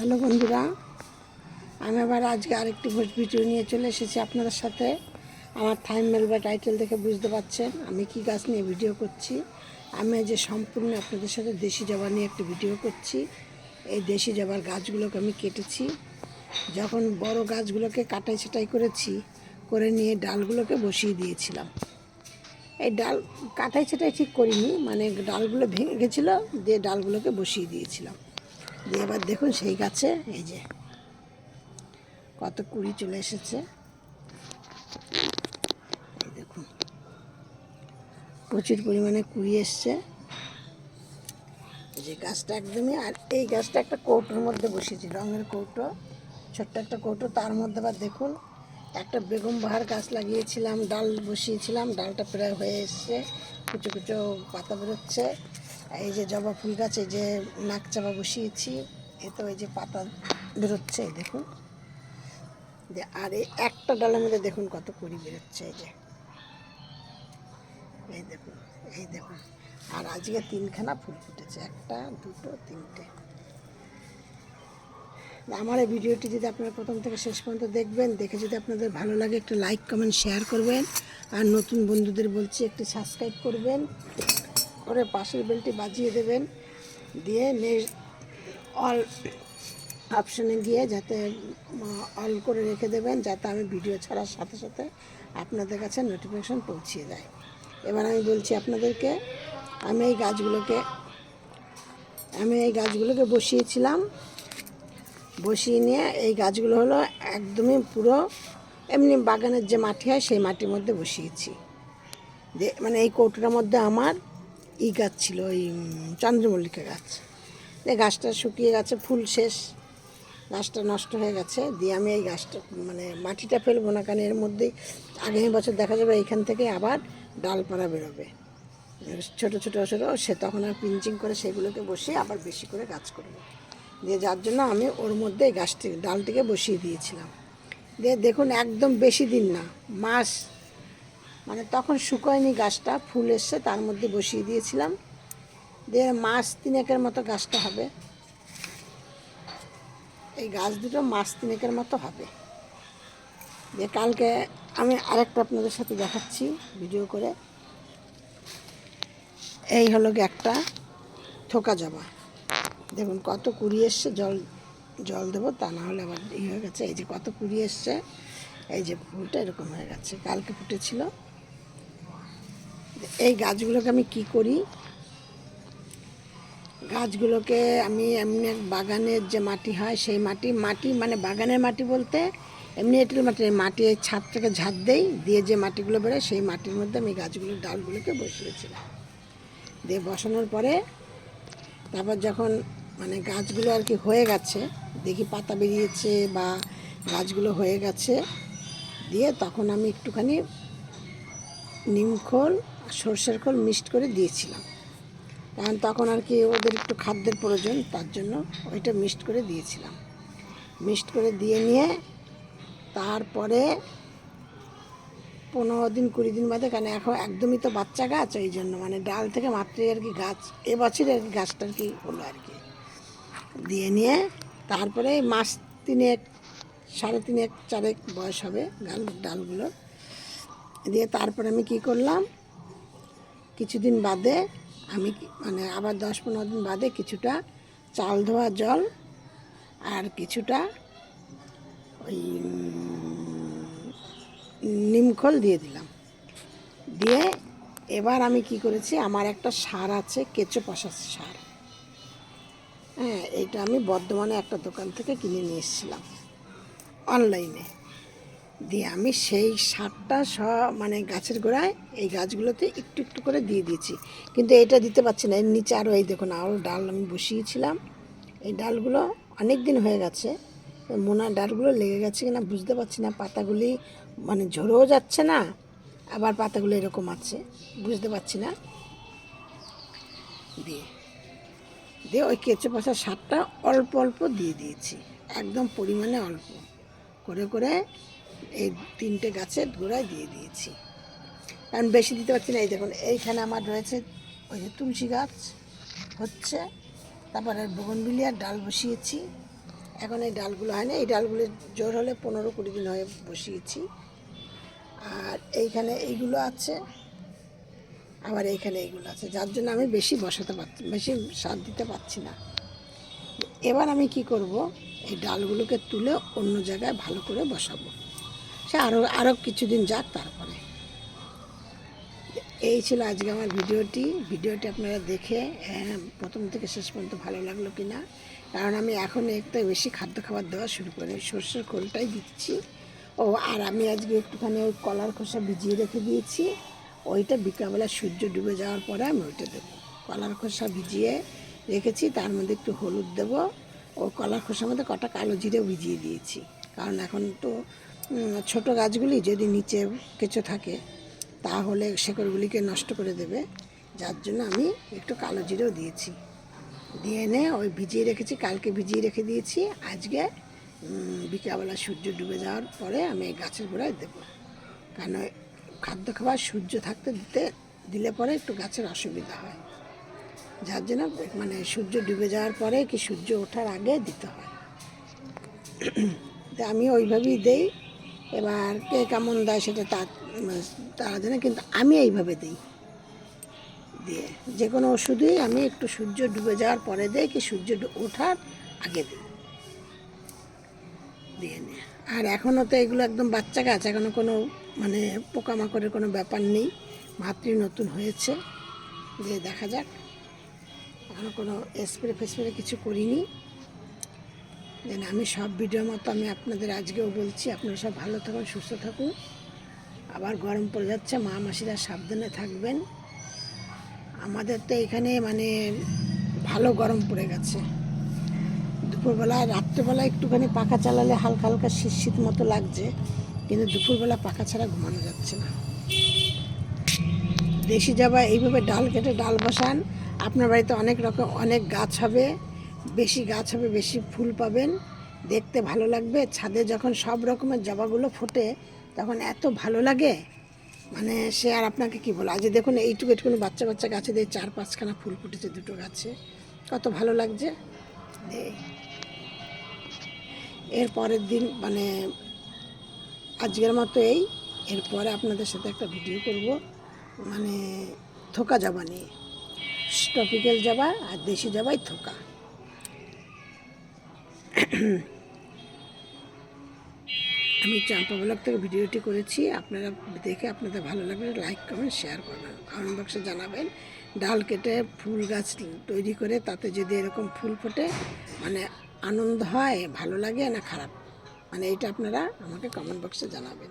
Hello বন্ধুরা, আমি আবার আজকে আরেকটি ভোজ ভিডিও নিয়ে চলে এসেছি আপনাদের সাথে। আমার থাইমেল বা টাইটেল দেখে বুঝতে পারছেন, আমি কি গাছ নিয়ে ভিডিও করছি। আমি যে সম্পূর্ণ আপনাদের সাথে দেশি জবা নিয়ে একটি ভিডিও করছি। এই দেশি জবার গাছগুলোকে আমি কেটেছি। যখন বড় গাছগুলোকে কাটাই ছাটাই করেছি, করে নিয়ে ডালগুলোকে বসিয়ে দিয়েছিলাম। এই ডাল কাটাই ছাটাই ঠিক করিনি মানে ডালগুলো ভেঙে গেছিল, দিয়ে ডালগুলোকে বসিয়ে দিয়েছিলাম। দিয়ে এবার দেখুন সেই গাছে, এই যে কত কুড়ি চলে এসেছে। দেখুন, প্রচুর পরিমাণে কুড়ি এসছে। যে গাছটা একদমই, আর এই গাছটা একটা কৌটোর মধ্যে বসিয়েছি রঙের কৌটো, ছোট্ট একটা কৌটো। তার মধ্যে আবার দেখুন, একটা বেগম বাহার গাছ লাগিয়েছিলাম, ডাল বসিয়েছিলাম, ডালটা প্রায় হয়ে এসছে, কুচো কুচো পাতা বেরোচ্ছে। এই যে জবা ফুল গাছ যে নাক চাপা বসিয়েছি, এ তো এই যে পাতা বেরোচ্ছে দেখুন। যে আর এই একটা ডালের মধ্যে দেখুন কত কুড়ি বেরোচ্ছে, এই যে। এই দেখুন এই দেখুন। আর আজকে তিনখানা ফুল ফুটেছে, একটা, দুটো, তিনটে। আমার এই ভিডিওটি যদি আপনারা প্রথম থেকে শেষ পর্যন্ত দেখবেন, দেখে যদি আপনাদের ভালো লাগে, একটু লাইক, কমেন্ট, শেয়ার করবেন। আর নতুন বন্ধুদের বলছি, একটু সাবস্ক্রাইব করবেন। করে পাশের বেলটি বাজিয়ে দেবেন। দিয়ে অল অপশানে গিয়ে যাতে অল করে রেখে দেবেন, যাতে আমি ভিডিও ছাড়ার সাথে সাথে আপনাদের কাছে নোটিফিকেশান পৌঁছিয়ে দেয়। এবার আমি বলছি আপনাদেরকে, আমি এই গাছগুলোকে, আমি এই গাছগুলোকে বসিয়েছিলাম। বসিয়ে নিয়ে এই গাছগুলো হলো একদমই পুরো, এমনি বাগানের যে মাটি হয় সেই মাটির মধ্যে বসিয়েছি। যে মানে এই কৌটোটার মধ্যে আমার ই গাছ ছিল, ওই চন্দ্রমল্লিকা গাছ। গাছটা শুকিয়ে গেছে, ফুল শেষ। গাছটা নষ্ট হয়ে গেছে, দিয়ে আমি এই গাছটা মানে মাটিটা ফেলব না, কারণ এর মধ্যেই আগামী বছর দেখা যাবে এইখান থেকে আবার ডালপালা বেরোবে। ছোটো ছোটো ছোটো, সে তখন আর পিঞ্চিং করে সেগুলোকে বসিয়ে আবার বেশি করে গাছ করব। দিয়ে যার জন্য আমি ওর মধ্যে এই গাছটি, ডালটিকে বসিয়ে দিয়েছিলাম। দিয়ে দেখুন, একদম বেশি দিন না, মাস মানে তখন শুকোয়নি গাছটা, ফুল এসছে, তার মধ্যে বসিয়ে দিয়েছিলাম। দিয়ে মাস তিনেকের মতো গাছটা হবে। এই গাছ দুটো মাস তিনেকের মতো হবে। দিয়ে কালকে আমি আরেকটা আপনাদের সাথে দেখাচ্ছি ভিডিও করে। এই হলো একটা থোকা জবা। দেখুন কত কুড়ি এসছে, জল জল দেবো তা না হলে আবার ইয়ে হয়ে গেছে। এই যে কত কুড়ি এসছে, এই যে ফুলটা এরকম হয়ে গেছে। কালকে ফুটেছিল। এই গাছগুলোকে আমি কি করি? গাছগুলোকে আমি এমনি এক বাগানের যে মাটি হয় সেই মাটি মাটি মানে বাগানের মাটি বলতে এমনি এঁটেল মাটি মাটি এই ছাদ থেকে ঝাঁত দেই, দিয়ে যে মাটিগুলো বেরোয় সেই মাটির মধ্যে আমি গাছগুলোর ডালগুলোকে বসিয়েছিলাম। দিয়ে বসানোর পরে তারপর যখন মানে গাছগুলো আর কি হয়ে গেছে, দেখি পাতা বেরিয়েছে বা গাছগুলো হয়ে গেছে, দিয়ে তখন আমি একটুখানি নিমখোল সর্ষের খোল মিক্সড করে দিয়েছিলাম। কারণ তখন আর কি ওদের একটু খাদ্যের প্রয়োজন, তার জন্য ওইটা মিক্সড করে দিয়েছিলাম। মিক্সড করে দিয়ে নিয়ে তারপরে পনেরো দিন, কুড়ি দিন বাদে, কারণ এখন একদমই তো বাচ্চা গাছ, ওই জন্য মানে ডাল থেকে মাত্রই আর কি গাছ এবছরই আর কি গাছটা আর কি হলো আর কি। দিয়ে নিয়ে তারপরে মাস তিনেক, সাড়ে তিনেক, চারেক বয়স হবে গাল, ডালগুলো। দিয়ে তারপরে আমি কি করলাম কিছুদিন বাদে আমি মানে আবার দশ পনেরো দিন বাদে কিছুটা চাল ধোয়া জল আর কিছুটা ওই নিমখল দিয়ে দিলাম। দিয়ে এবার আমি কি করেছি, আমার একটা সার আছে, কেঁচো পশা সার। হ্যাঁ এইটা আমি বর্ধমানে একটা দোকান থেকে কিনে নিয়ে এসেছিলাম, অনলাইনে। দিয়ে আমি সেই সারটা সব মানে গাছের গোড়ায় এই গাছগুলোতে একটু একটু করে দিয়ে দিয়েছি। কিন্তু এটা দিতে পারছি না। এর নিচে আরও এই দেখুন আরও ডাল আমি বসিয়েছিলাম। এই ডালগুলো অনেক দিন হয়ে গেছে। মোনা ডালগুলো লেগে গেছে কিনা বুঝতে পারছি না। পাতাগুলি মানে ঝরেও যাচ্ছে না, আবার পাতাগুলো এরকম আছে। বুঝতে পারছি না। দিয়ে দিয়ে ওই কেঁচো পচা সারটা অল্প অল্প দিয়ে দিয়েছি। একদম পরিমাণে অল্প। করে করে এই তিনটে গাছের গোড়ায় দিয়ে দিয়েছি। কারণ বেশি দিতে পারছি না, এই দেখুন, এইখানে আমার রয়েছে ওই যে তুলসী গাছ হচ্ছে, তারপরে বগনবিলিয়ার ডাল বসিয়েছি। এখন এই ডালগুলো হয় না, এই ডালগুলো জোর হলে পনেরো কুড়ি দিন হয়ে বসিয়েছি। আর এইখানে এইগুলো আছে, আবার এইখানে এইগুলো আছে, যার জন্য আমি বেশি বসাতে পারছি বেশি স্বাদ দিতে পারছি না। এবার আমি কি করব, এই ডালগুলোকে তুলে অন্য জায়গায় ভালো করে বসাবো। সে আরও আরও কিছুদিন যাক তারপরে। এই ছিল আজকে আমার ভিডিওটি। ভিডিওটি আপনারা দেখে হ্যাঁ, প্রথম থেকে শেষ পর্যন্ত ভালো লাগল কি না কারণ আমি এখন একটু বেশি খাদ্য খাবার দেওয়া শুরু করি। সর্ষের খোলটাই দিচ্ছি। ও আর আমি আজকে একটুখানি ওই কলার খোসা ভিজিয়ে রেখে দিয়েছি। ওইটা বিকালবেলা সূর্য ডুবে যাওয়ার পরে আমি ওইটা দেবো। কলার খোসা ভিজিয়ে রেখেছি তার মধ্যে একটু হলুদ দেবো। ও কলার খোসার মধ্যে কটা কালো জিরেও ভিজিয়ে দিয়েছি। কারণ এখন তো ছোট গাছগুলি যদি নিচে কিছু থাকে, তাহলে শেকড়গুলিকে নষ্ট করে দেবে। যার জন্য আমি একটু কালো জিরেও দিয়েছি। দিয়ে এনে ওই ভিজিয়ে রেখেছি, কালকে ভিজিয়ে রেখে দিয়েছি। আজকে বিকালবেলা সূর্য ডুবে যাওয়ার পরে আমি এই গাছের গোড়ায় দেবো। কারণ খাদ্য খাবার সূর্য থাকতে দিতে, দিলে পরে একটু গাছের অসুবিধা হয়। যার জন্য মানে সূর্য ডুবে যাওয়ার পরে কি সূর্য ওঠার আগে দিতে হয়। আমি ওইভাবেই দেই। এবার কে কেমন দেয় সেটা তা তারা জানে, কিন্তু আমি এইভাবে দিই। দিয়ে যে কোনো ওষুধই আমি একটু সূর্য ডুবে যাওয়ার পরে দেই কি সূর্য ওঠার আগে দিই। দিয়ে নে। আর এখনও তো এগুলো একদম বাচ্চা গাছ, এখনও কোনো মানে পোকামাকড়ের কোনো ব্যাপার নেই। মাতৃ নতুন হয়েছে। দিয়ে দেখা যাক। এখনও কোনো স্প্রে ফেস্প্রে কিছু করিনি। দেন আমি সব ভিডিও মতো আমি আপনাদের আজকেও বলছি, আপনারা সব ভালো থাকুন, সুস্থ থাকুন। আবার গরম পড়ে যাচ্ছে, মা মাসিরা সাবধানে থাকবেন। আমাদের তো এখানে মানে ভালো গরম পড়ে গেছে। দুপুরবেলা, রাত্রেবেলা একটুখানি পাখা চালালে হালকা হালকা শীত শীত মতো লাগছে, কিন্তু দুপুরবেলা পাখা ছাড়া ঘুমানো যাচ্ছে না। দেশি যাবা এইভাবে ডাল কেটে ডাল বসান, আপনার বাড়িতে অনেক রকম, অনেক গাছ হবে। বেশি গাছ হবে, বেশি ফুল পাবেন। দেখতে ভালো লাগবে। ছাদে যখন সব রকমের জবাগুলো ফোটে, তখন এত ভালো লাগে। মানে সে আর আপনাকে কি বলো আজ দেখুন, এইটুকু একটুখানি বাচ্চা বাচ্চা গাছে দিয়ে চার পাঁচখানা ফুল ফুটেছে দুটো গাছে। কত ভালো লাগছে। এর পরের দিন মানে আজকের মতো এই। এরপরে আপনাদের সাথে একটা ভিডিও করব। মানে থোকা জাবা নিয়ে। টপিক্যাল জাবা আর দেশি জাবাই থোকা। আমি চাম্পা ব্লগ থেকে ভিডিওটি করেছি। আপনারা দেখে আপনাদের ভালো লাগলে লাইক কমেন্ট শেয়ার করবেন। কমেন্ট বক্সে জানাবেন ডাল কেটে ফুল গাছ তৈরি করে তাতে যদি এরকম ফুল ফোটে মানে আনন্দ হয়, ভালো লাগে না খারাপ? মানে এটা আপনারা আমাকে কমেন্ট বক্সে জানাবেন।